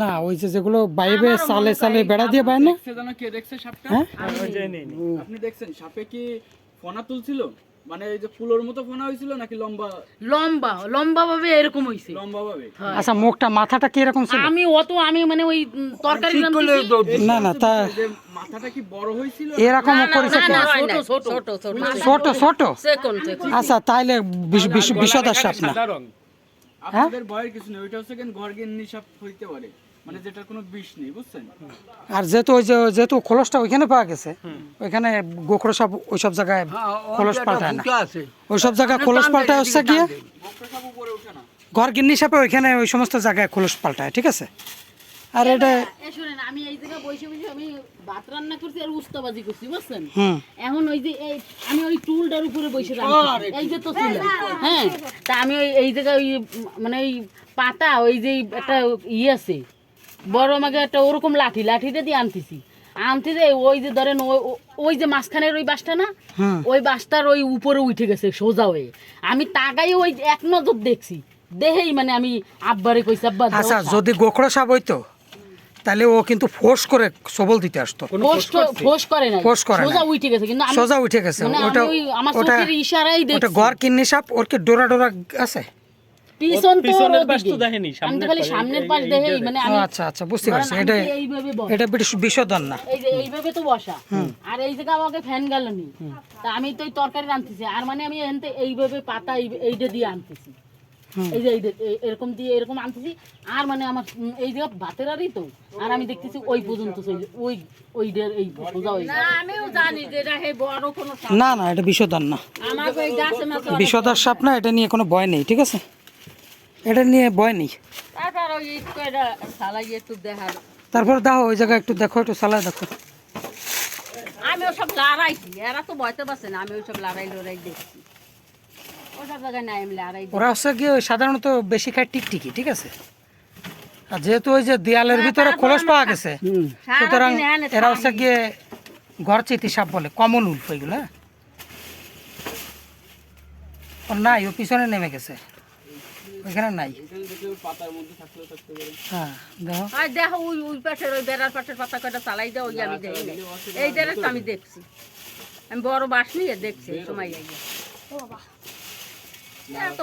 না ওই যে যেগুলো বাইবে সালে সালে বেড়া দিয়ে পায় না? দেখছে যেন কে দেখছে সাপটা। হ্যাঁ? আপনি দেখছেন সাপে কি ফনা তুলছিল? মানে এই যে ফুলোর মতো ফনা হয়েছিল নাকি লম্বা? লম্বা লম্বা ভাবে এরকম হইছে। লম্বা ভাবে আচ্ছা মুখটা মাথাটা কি এরকম ছিল? আমি অত আমি মানে ওই তরকারি। না না তা মাথাটা কি বড় হয়েছিল? এরকম করেছে না ছোট ছোট ছোট ছোট ছোট। আচ্ছা তাইলে বিষধর সাপ না আপনাদের ভয়ের কিছু নেই ওইটা হচ্ছে কেন গর্গের হইতে পারে মানে যেটার কোনো বিষ নেই বুঝছেন? আর যেহেতু ওই যে যেহেতু খোলসটা ওইখানে পাওয়া গেছে ওইখানে গোখরো সব ওইসব জায়গায় খোলস পাল্টায় না। ওইসব জায়গায় খোলস পাল্টায় হচ্ছে গিয়ে বকটা সাপ উপরে ওঠে না। ঘর গিন্নি সাপে ওইখানে ওই সমস্ত জায়গায় খোলস পাল্টায় ঠিক আছে? আর এটা শুনেন আমি এই জায়গায় বসে বসে আমি ভাত রান্না করছি আর উস্তাবাজি করছি বুঝছেন? এখন ওই যে এই আমি ওই টুলটার উপরে বসে রান্না এই যে তো চুলা হ্যাঁ তা আমি ওই এই জায়গায় ওই মানে ওই পাতা ওই যে একটা ইয়ে আছে। বড় আমাকে একটা ওরকম লাঠি লাঠিটা দিয়ে আনতেছি। আনতে যে ওই যে ধরেন ওই- যে মাঝখানের ওই বাসটা না ওই বাসটার ওই উপরে উঠে গেছে সোজা হয়ে। আমি তাকাই ওই এক নজর দেখছি। দেখেই মানে আমি আব্বারে কইছি আব্বা আচ্ছা যদি গোখরো সাপ হইতো? তাহলে ও কিন্তু ফোর্স করে সবল দিতে আসতো। ফোঁস করে না করে সোজা উঠে গেছে কিন্তু সোজা উঠে গেছে। মানে ওটা আমার ওটা চোখের ইশারাই ওটা দেখছি। ঘর কিন্নি সাপ ওর কি ডোরা ডোরা আছে? পিছন পিছনের পাশ তো দেখেনি, আমি তো খালি সামনের পাশ দেখেই মানে আমি আচ্ছা আচ্ছা বুঝতে পারছি। এটা এইভাবে এটা বিষ- বিষধর না। এই যে এইভাবে তো বসা। আর এই জায়গা আমাকে ফ্যান গেল নি। তা আমি তো তরকারি আনতেছি আর মানে আমি এনতে এইভাবে পাতা এইটা দিয়ে আনতেছি। এই যে এই- এরকম দিয়ে এরকম আনতেছি। আর মানে আমার এই জায়গা ভাতের আরই তো। আর আমি দেখতেছি ওই পর্যন্ত ওই ওই ডের এই সোজা ওই আমিও জানি যে এটা হে বড় কোনো না না এটা বিষধর না। আমাকে ওই গাছে মাছে বিষধর সাপ না এটা নিয়ে কোনো ভয় নেই ঠিক আছে? এটা নিয়ে ভয় নেই। তারপর ওই এটা সালাই একটু দেখার তারপর দেখো ওই জায়গায় একটু দেখো একটু সালাই দেখো। আমি ওসব লড়াইছি এরা তো বয়তে পারছে না আমি ওইসব লড়াই লড়াই দেখছি ওসব জায়গায় নাই আমি লড়াই ওরা হচ্ছে গিয়ে ওই সাধারণত বেশি খায় টিকটিকি ঠিক আছে? আর যেহেতু ওই যে দেয়ালের ভিতরে খোলস পাওয়া গেছে সুতরাং এরা হচ্ছে গিয়ে ঘর চিতি সাপ বলে কমন উল্ফ এগুলো হ্যাঁ? ওর নাই ও পিছনে নেমে গেছে। ওইখানে নাই। হ্যাঁ দেখো। ওই ওই পাশের ওই বেড়ার পাশের পাতা কয়টা চালাই দাও ওই আমি দেখি। এই দেড় আমি দেখছি। আমি বড় বাস নিয়ে দেখছি সময় আগে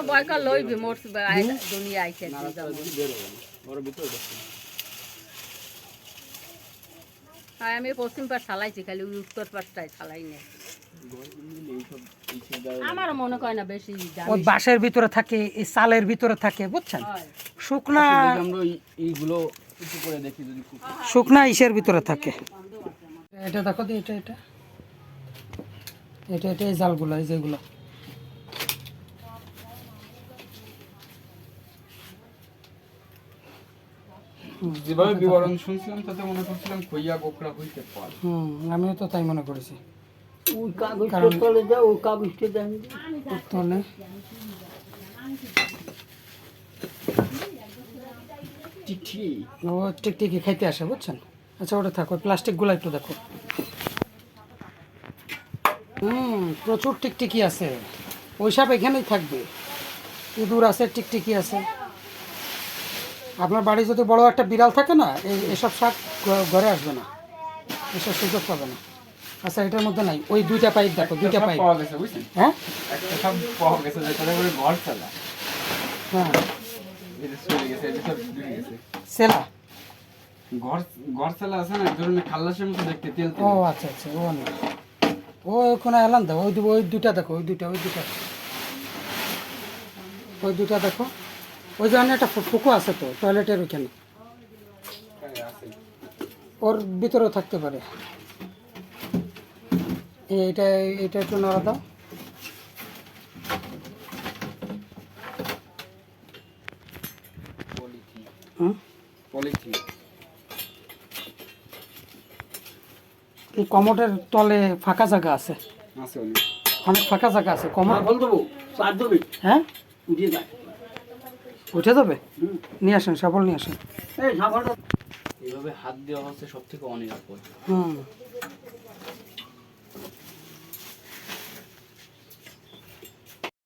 বয়কার লইবি দুনিয়া আইছে। আর আমি পশ্চিম পাশ চালাইছি খালি উত্তর পাশটায় চালাই নাই আমার মনে হয় না বেশি ওই বাঁশের ভিতরে থাকে এই চালের ভিতরে থাকে বুঝছেন? হয়। শুকনা আমরা এইগুলো উঁচু করে দেখি যদি শুকনা ইসের ভিতরে থাকে। এটা দেখো তো এটা এটা। এটা এটা এই জালগুলো এই যেগুলো। যেভাবে বিবরণ শুনছিলাম তাতে মনে করছিলাম খইয়া গোকড়া হইতে পারে। হুম আমিও তো তাই মনে করেছি। ওই কাগজটা তলে দাও ওই কাগজটা দেন। তলে ও টিকটিকি খাইতে আসে বুঝছেন? আচ্ছা ওটা থাকো প্লাস্টিকগুলো একটু দেখো। হুম প্রচুর টিকটিকি আছে। ওই সব এখানেই থাকবে। ইঁদুর আছে টিকটিকি আছে। আপনার বাড়ি যদি বড় একটা বিড়াল থাকে না এই এসব শাক ঘরে আসবে না। এসব সুযোগ পাবে না। আচ্ছা এটার মধ্যে নাই। ওই দুইটা পাইপ দেখো দুইটা পাইপ। হ্যাঁ? হ্যাঁ। সেলা। ঘর ঘর আছে না ধরুন খাল্লাসের মতো দেখতে তেল ও আচ্ছা আচ্ছা ও না ও ওখানে এলাম দেখো ওই ওই দুটা দেখো ওই দুটা ওই দুটা ওই দুটা দেখো। ওই জন্য একটা ফুকো আছে তো টয়লেটের ওইখানে। ওর ভিতরেও থাকতে পারে। এইটা এটা একটু নড়া দাও। কমোটের তলে ফাঁকা জায়গা আছে। আছে অনেক। অনেক ফাঁকা জায়গা আছে কমোট বল দেবো চার দেবে। হ্যাঁ? উঠে যাবে? নিয়ে আসেন সফল নিয়ে আসেন। এইভাবে হাত দেওয়া হচ্ছে সব থেকে অনিরাপদ। হুম।